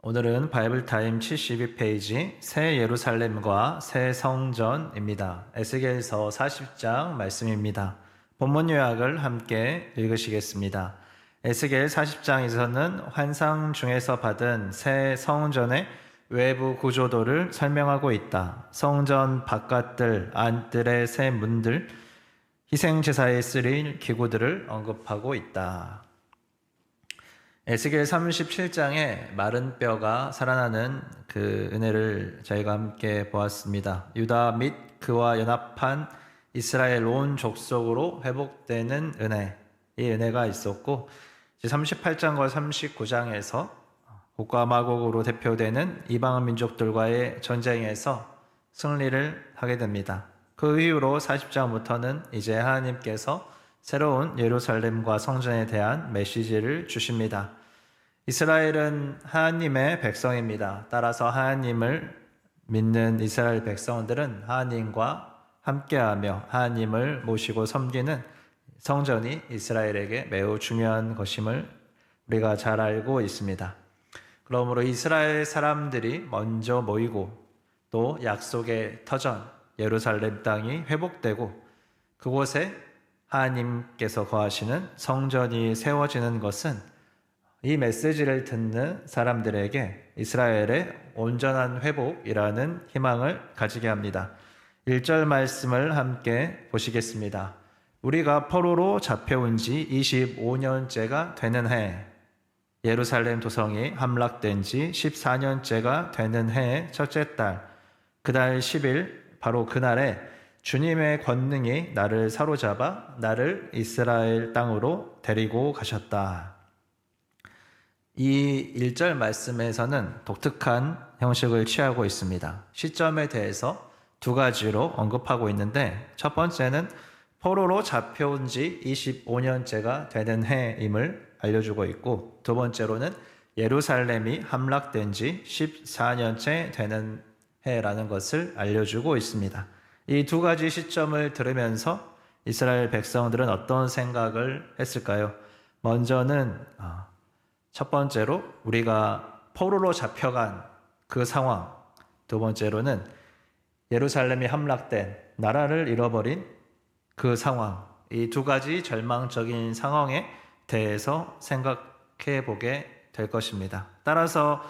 오늘은 바이블 타임 72페이지 새 예루살렘과 새 성전입니다. 에스겔서 40장 말씀입니다. 본문 요약을 함께 읽으시겠습니다. 에스겔 40장에서는 환상 중에서 받은 새 성전의 외부 구조도를 설명하고 있다. 성전 바깥들, 안뜰의 새 문들, 희생 제사에 쓰일 기구들을 언급하고 있다. 에스겔 37장에 마른 뼈가 살아나는 그 은혜를 저희가 함께 보았습니다. 유다 및 그와 연합한 이스라엘 온 족속으로 회복되는 은혜, 이 은혜가 있었고 38장과 39장에서 곡과 마곡으로 대표되는 이방 민족들과의 전쟁에서 승리를 하게 됩니다. 그 이후로 40장부터는 이제 하나님께서 새로운 예루살렘과 성전에 대한 메시지를 주십니다. 이스라엘은 하나님의 백성입니다. 따라서 하나님을 믿는 이스라엘 백성들은 하나님과 함께하며 하나님을 모시고 섬기는 성전이 이스라엘에게 매우 중요한 것임을 우리가 잘 알고 있습니다. 그러므로 이스라엘 사람들이 먼저 모이고 또 약속의 터전 예루살렘 땅이 회복되고 그곳에 하나님께서 거하시는 성전이 세워지는 것은 이 메시지를 듣는 사람들에게 이스라엘의 온전한 회복이라는 희망을 가지게 합니다. 1절 말씀을 함께 보시겠습니다. 우리가 포로로 잡혀온 지 25년째가 되는 해, 예루살렘 도성이 함락된 지 14년째가 되는 해의 첫째 달, 그달 10일, 바로 그날에 주님의 권능이 나를 사로잡아 나를 이스라엘 땅으로 데리고 가셨다. 이 1절 말씀에서는 독특한 형식을 취하고 있습니다. 시점에 대해서 두 가지로 언급하고 있는데 첫 번째는 포로로 잡혀온 지 25년째가 되는 해임을 알려주고 있고 두 번째로는 예루살렘이 함락된 지 14년째 되는 해라는 것을 알려주고 있습니다. 이 두 가지 시점을 들으면서 이스라엘 백성들은 어떤 생각을 했을까요? 먼저는 아, 첫 번째로 우리가 포로로 잡혀간 그 상황, 두 번째로는 예루살렘이 함락된 나라를 잃어버린 그 상황, 이 두 가지 절망적인 상황에 대해서 생각해 보게 될 것입니다. 따라서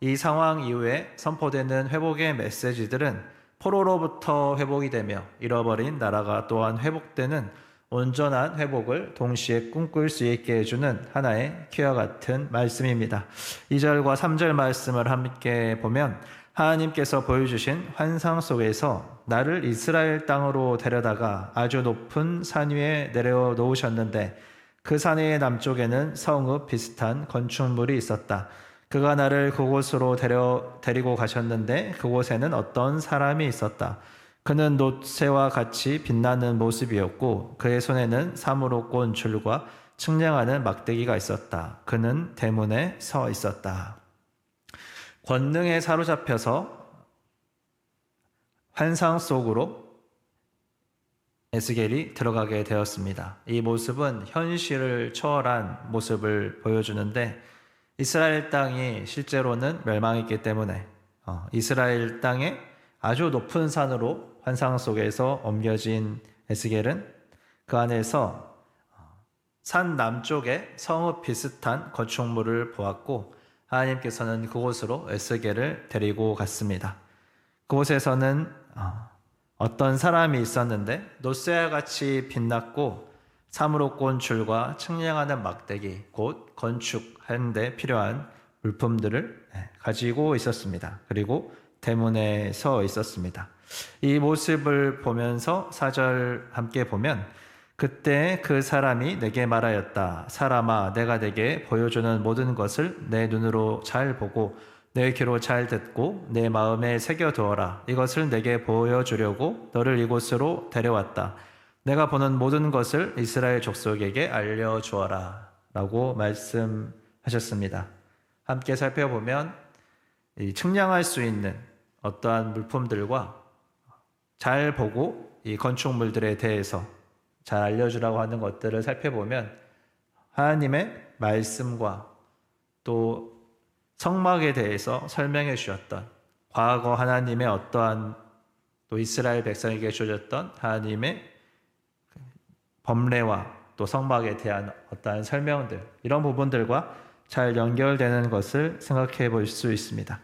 이 상황 이후에 선포되는 회복의 메시지들은 포로로부터 회복이 되며 잃어버린 나라가 또한 회복되는 온전한 회복을 동시에 꿈꿀 수 있게 해주는 하나의 키와 같은 말씀입니다. 2절과 3절 말씀을 함께 보면 하나님께서 보여주신 환상 속에서 나를 이스라엘 땅으로 데려다가 아주 높은 산 위에 내려 놓으셨는데 그 산의 남쪽에는 성읍 비슷한 건축물이 있었다. 그가 나를 그곳으로 데려, 데리고 가셨는데 그곳에는 어떤 사람이 있었다. 그는 노새와 같이 빛나는 모습이었고 그의 손에는 사무로 꼰 줄과 측량하는 막대기가 있었다. 그는 대문에 서 있었다. 권능에 사로잡혀서 환상 속으로 에스겔이 들어가게 되었습니다. 이 모습은 현실을 초월한 모습을 보여주는데 이스라엘 땅이 실제로는 멸망했기 때문에 어, 이스라엘 땅에 아주 높은 산으로 환상 속에서 옮겨진 에스겔은 그 안에서 산 남쪽에 성읍 비슷한 건축물을 보았고 하나님께서는 그곳으로 에스겔을 데리고 갔습니다. 그곳에서는 어, 어떤 사람이 있었는데 노쇠와 같이 빛났고 사무로 꼰 줄과 측량하는 막대기 곧 건축 하는데 필요한 물품들을 네, 가지고 있었습니다. 그리고 대문에 서 있었습니다. 이 모습을 보면서 사절 함께 보면 그때 그 사람이 내게 말하였다. 사람아, 내가 내게 보여주는 모든 것을 내 눈으로 잘 보고 내 귀로 잘 듣고 내 마음에 새겨두어라. 이것을 내게 보여주려고 너를 이곳으로 데려왔다. 내가 보는 모든 것을 이스라엘 족속에게 알려주어라. 라고 말씀 하셨습니다. 함께 살펴보면 측량할 수 있는 어떠한 물품들과 잘 보고 이 건축물들에 대해서 잘 알려주라고 하는 것들을 살펴보면 하나님의 말씀과 또 성막에 대해서 설명해 주셨던 과거 하나님의 어떠한 또 이스라엘 백성에게 주어졌던 하나님의 법례와 또 성막에 대한 어떠한 설명들 이런 부분들과 잘 연결되는 것을 생각해 볼 수 있습니다.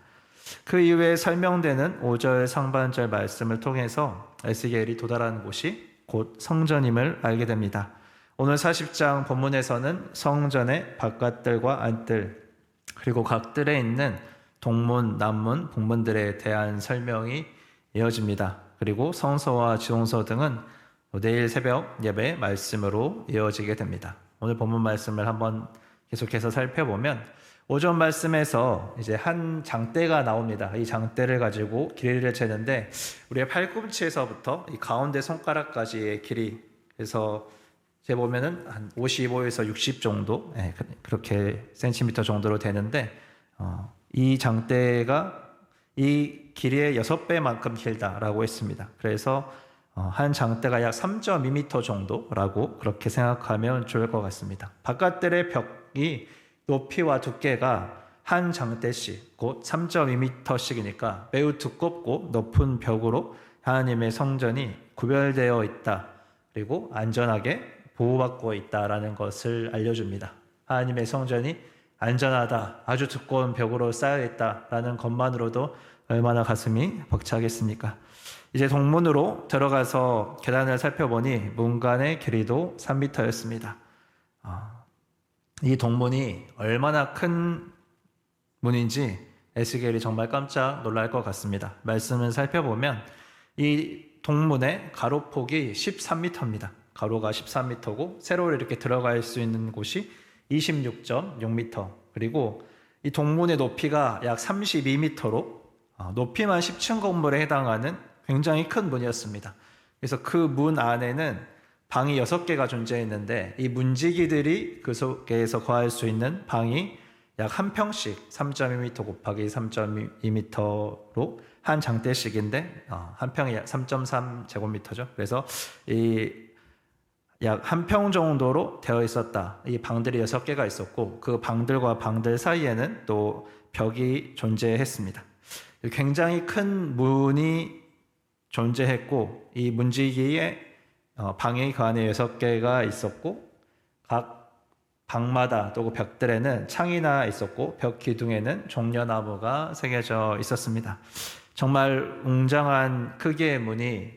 그 이후에 설명되는 5절 상반절 말씀을 통해서 에스겔이 도달하는 곳이 곧 성전임을 알게 됩니다. 오늘 40장 본문에서는 성전의 바깥들과 안뜰 그리고 각들에 있는 동문, 남문, 북문들에 대한 설명이 이어집니다. 그리고 성서와 지동서 등은 내일 새벽 예배 말씀으로 이어지게 됩니다. 오늘 본문 말씀을 한번 계속해서 살펴보면 오전 말씀에서 이제 한 장대가 나옵니다. 이 장대를 가지고 길이를 재는데 우리의 팔꿈치에서부터 이 가운데 손가락까지의 길이 그래서 재 보면은 한 55에서 60 정도 예, 그- 그렇게 센티미터 정도로 되는데 어, 이 장대가 이 길이의 6배만큼 길다라고 했습니다. 그래서 어, 한 장대가 약 3.2m 정도라고 그렇게 생각하면 좋을 것 같습니다. 바깥들의 벽 이 높이와 두께가 한 장대씩 곧 3.2m씩이니까 매우 두껍고 높은 벽으로 하나님의 성전이 구별되어 있다. 그리고 안전하게 보호받고 있다라는 것을 알려줍니다. 하나님의 성전이 안전하다, 아주 두꺼운 벽으로 쌓여 있다라는 것만으로도 얼마나 가슴이 벅차겠습니까? 이제 동문으로 들어가서 계단을 살펴보니 문간의 길이도 3m였습니다. 이 동문이 얼마나 큰 문인지 에스겔이 정말 깜짝 놀랄 것 같습니다. 말씀을 살펴보면 이 동문의 가로폭이 13m입니다. 가로가 13m고 세로로 이렇게 들어갈 수 있는 곳이 26.6m. 그리고 이 동문의 높이가 약 32m로 아, 높이만 10층 건물에 해당하는 굉장히 큰 문이었습니다. 그래서 그 문 안에는 방이 6개가 존재했는데 이 문지기들이 그 속에서 거할 수 있는 방이 약 한 평씩 3.2m 곱하기 3.2m로 한 장대씩인데 어, 한 평이 3.3 제곱미터죠. 그래서 이 약 한 평 정도로 되어 있었다. 이 방들이 여섯 개가 있었고 그 방들과 방들 사이에는 또 벽이 존재했습니다. 굉장히 큰 문이 존재했고 이 문지기에 어, 방이 그 안에 여섯 개가 있었고 각 방마다 또그 벽들에는 창이나 있었고 벽 기둥에는 종려나무가 새겨져 있었습니다. 정말 웅장한 크기의 문이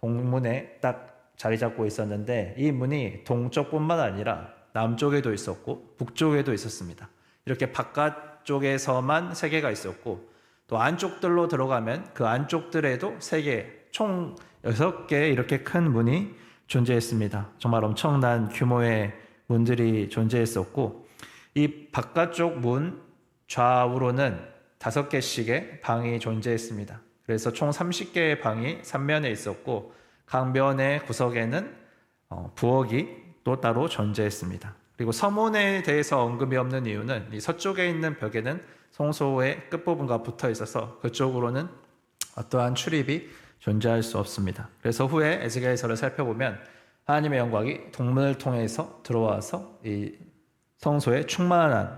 동문에 딱 자리 잡고 있었는데 이 문이 동쪽뿐만 아니라 남쪽에도 있었고 북쪽에도 있었습니다. 이렇게 바깥쪽에서만 세 개가 있었고 또 안쪽들로 들어가면 그 안쪽들에도 세 개, 총 여섯 개 이렇게 큰 문이 존재했습니다. 정말 엄청난 규모의 문들이 존재했었고 이 바깥쪽 문 좌우로는 다섯 개씩의 방이 존재했습니다. 그래서 총 30개의 방이 삼면에 있었고 강변의 구석에는 어, 부엌이 또 따로 존재했습니다. 그리고 서문에 대해서 언급이 없는 이유는 이 서쪽에 있는 벽에는 성소의 끝부분과 붙어 있어서 그쪽으로는 어떠한 출입이 존재할 수 없습니다. 그래서 후에 에스겔서를 살펴보면 하나님의 영광이 동문을 통해서 들어와서 이 성소에 충만한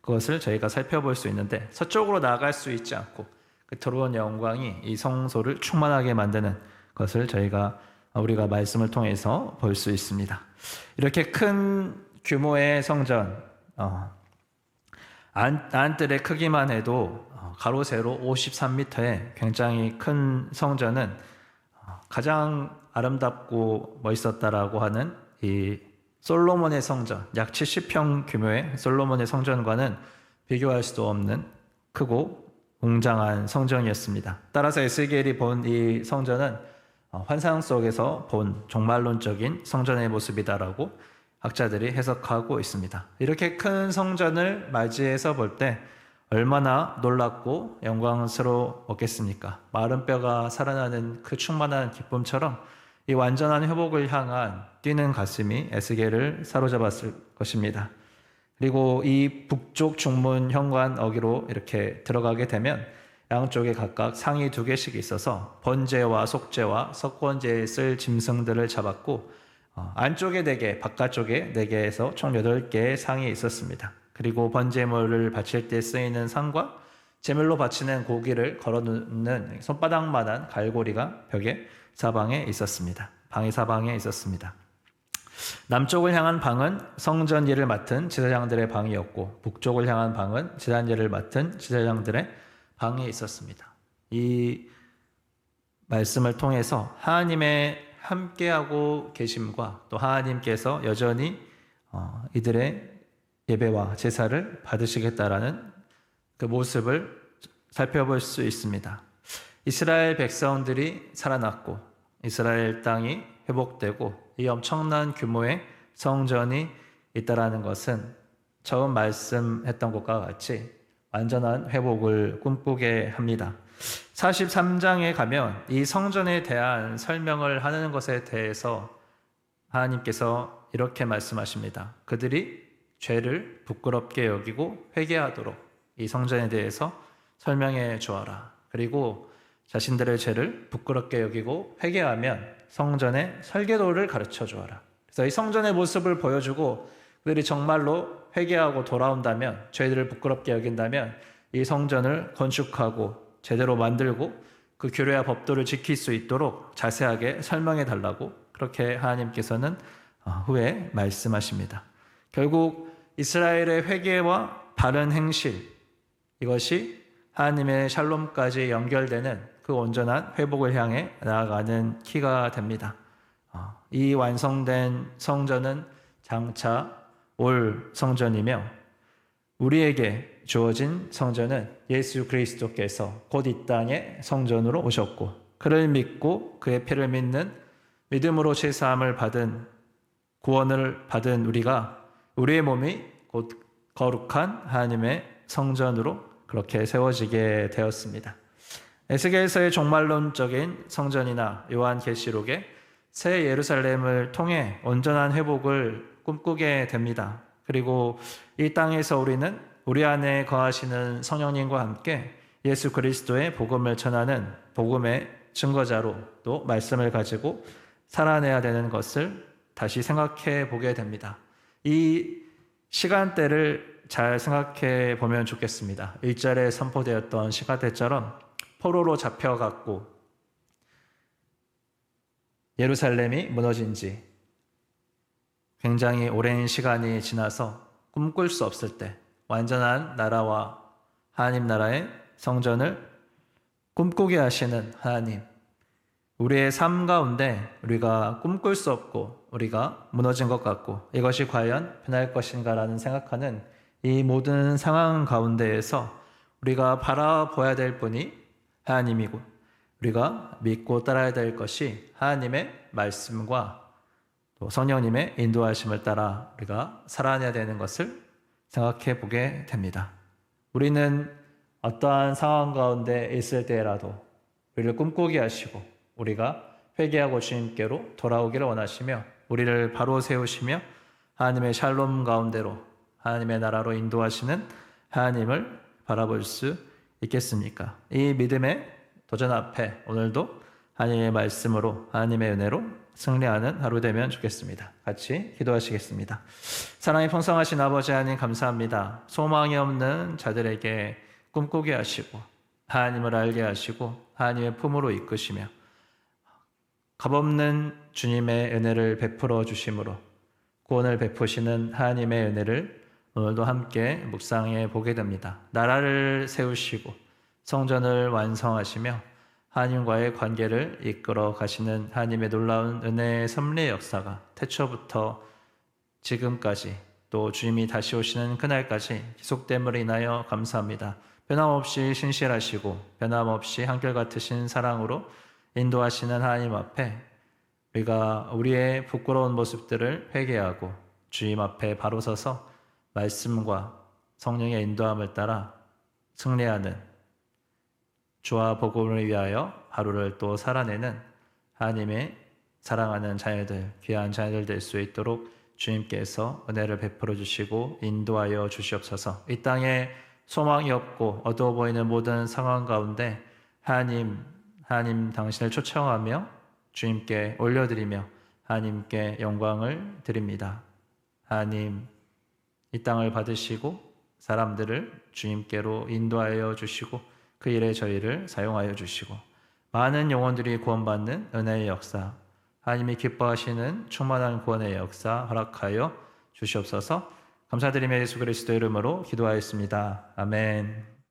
것을 저희가 살펴볼 수 있는데 서쪽으로 나갈 수 있지 않고 그 들어온 영광이 이 성소를 충만하게 만드는 것을 저희가 우리가 말씀을 통해서 볼 수 있습니다. 이렇게 큰 규모의 성전 어, 안, 안뜰의 크기만 해도 어, 가로 세로 53m의 굉장히 큰 성전은 어, 가장 아름답고 멋있었다라고 하는 이 솔로몬의 성전, 약 70평 규모의 솔로몬의 성전과는 비교할 수도 없는 크고 웅장한 성전이었습니다. 따라서 에스겔이 본 이 성전은 어, 환상 속에서 본 종말론적인 성전의 모습이다라고 학자들이 해석하고 있습니다. 이렇게 큰 성전을 맞이해서 볼 때 얼마나 놀랍고 영광스러웠겠습니까? 마른 뼈가 살아나는 그 충만한 기쁨처럼 이 완전한 회복을 향한 뛰는 가슴이 에스겔을 사로잡았을 것입니다. 그리고 이 북쪽 중문 현관 어기로 이렇게 들어가게 되면 양쪽에 각각 상이 두 개씩 있어서 번제와 속제와 석권제에 쓸 짐승들을 잡았고 어, 안쪽에 네 개, 바깥쪽에 네 개에서 총 여덟 개의 상이 있었습니다. 그리고 번제물을 바칠 때 쓰이는 상과 제물로 바치는 고기를 걸어놓는 손바닥만한 갈고리가 벽의 사방에 있었습니다. 방의 사방에 있었습니다. 남쪽을 향한 방은 성전 일을 맡은 제사장들의 방이었고 북쪽을 향한 방은 제단 일을 맡은 제사장들의 방이 있었습니다. 이 말씀을 통해서 하나님의 함께하고 계심과 또 하나님께서 여전히 어, 이들의 예배와 제사를 받으시겠다라는 그 모습을 살펴볼 수 있습니다. 이스라엘 백성들이 살아났고 이스라엘 땅이 회복되고 이 엄청난 규모의 성전이 있다라는 것은 처음 말씀했던 것과 같이 완전한 회복을 꿈꾸게 합니다. 43장에 가면 이 성전에 대한 설명을 하는 것에 대해서 하나님께서 이렇게 말씀하십니다. 그들이 죄를 부끄럽게 여기고 회개하도록 이 성전에 대해서 설명해 주어라. 그리고 자신들의 죄를 부끄럽게 여기고 회개하면 성전의 설계도를 가르쳐 주어라. 그래서 이 성전의 모습을 보여주고 그들이 정말로 회개하고 돌아온다면 죄들을 부끄럽게 여긴다면 이 성전을 건축하고 제대로 만들고 그 규례와 법도를 지킬 수 있도록 자세하게 설명해 달라고 그렇게 하나님께서는 어, 후에 말씀하십니다. 결국 이스라엘의 회개와 바른 행실 이것이 하나님의 샬롬까지 연결되는 그 온전한 회복을 향해 나아가는 키가 됩니다. 어, 이 완성된 성전은 장차 올 성전이며 우리에게 주어진 성전은 예수 그리스도께서 곧 이 땅에 성전으로 오셨고 그를 믿고 그의 피를 믿는 믿음으로 제 사함을 받은 구원을 받은 우리가 우리의 몸이 곧 거룩한 하나님의 성전으로 그렇게 세워지게 되었습니다. 에스겔서의 종말론적인 성전이나 요한계시록의 새 예루살렘을 통해 온전한 회복을 꿈꾸게 됩니다. 그리고 이 땅에서 우리는 우리 안에 거하시는 성령님과 함께 예수 그리스도의 복음을 전하는 복음의 증거자로 또 말씀을 가지고 살아내야 되는 것을 다시 생각해 보게 됩니다. 이 시간대를 잘 생각해 보면 좋겠습니다. 1절에 선포되었던 시간대처럼 포로로 잡혀갔고 예루살렘이 무너진 지 굉장히 오랜 시간이 지나서 꿈꿀 수 없을 때 완전한 나라와 하나님 나라의 성전을 꿈꾸게 하시는 하나님. 우리의 삶 가운데 우리가 꿈꿀 수 없고 우리가 무너진 것 같고 이것이 과연 변할 것인가라는 생각하는 이 모든 상황 가운데에서 우리가 바라보아야 될 분이 하나님이고 우리가 믿고 따라야 될 것이 하나님의 말씀과 또 성령님의 인도하심을 따라 우리가 살아내야 되는 것을 생각해 보게 됩니다. 우리는 어떠한 상황 가운데 있을 때라도 우리를 꿈꾸게 하시고 우리가 회개하고 주님께로 돌아오기를 원하시며 우리를 바로 세우시며 하나님의 샬롬 가운데로 하나님의 나라로 인도하시는 하나님을 바라볼 수 있겠습니까? 이 믿음의 도전 앞에 오늘도 하나님의 말씀으로 하나님의 은혜로 승리하는 하루 되면 좋겠습니다. 같이 기도하시겠습니다. 사랑이 풍성하신 아버지 하나님 감사합니다. 소망이 없는 자들에게 꿈꾸게 하시고 하나님을 알게 하시고 하나님의 품으로 이끄시며 값없는 주님의 은혜를 베풀어 주심으로 구원을 베푸시는 하나님의 은혜를 오늘도 함께 묵상해 보게 됩니다. 나라를 세우시고 성전을 완성하시며 하나님과의 관계를 이끌어 가시는 하나님의 놀라운 은혜의 섭리의 역사가 태초부터 지금까지 또 주님이 다시 오시는 그날까지 지속됨으로 인하여 감사합니다. 변함없이 신실하시고 변함없이 한결같으신 사랑으로 인도하시는 하나님 앞에 우리가 우리의 부끄러운 모습들을 회개하고 주님 앞에 바로 서서 말씀과 성령의 인도함을 따라 승리하는 주와 복음을 위하여 하루를 또 살아내는 하나님의 사랑하는 자녀들, 귀한 자녀들 될 수 있도록 주님께서 은혜를 베풀어 주시고 인도하여 주시옵소서. 이 땅에 소망이 없고 어두워 보이는 모든 상황 가운데 하나님 하나님 당신을 초청하며 주님께 올려드리며 하나님께 영광을 드립니다. 하나님 이 땅을 받으시고 사람들을 주님께로 인도하여 주시고 그 일에 저희를 사용하여 주시고 많은 영혼들이 구원받는 은혜의 역사 하나님이 기뻐하시는 충만한 구원의 역사 허락하여 주시옵소서 감사드리며 예수 그리스도 이름으로 기도하였습니다. 아멘.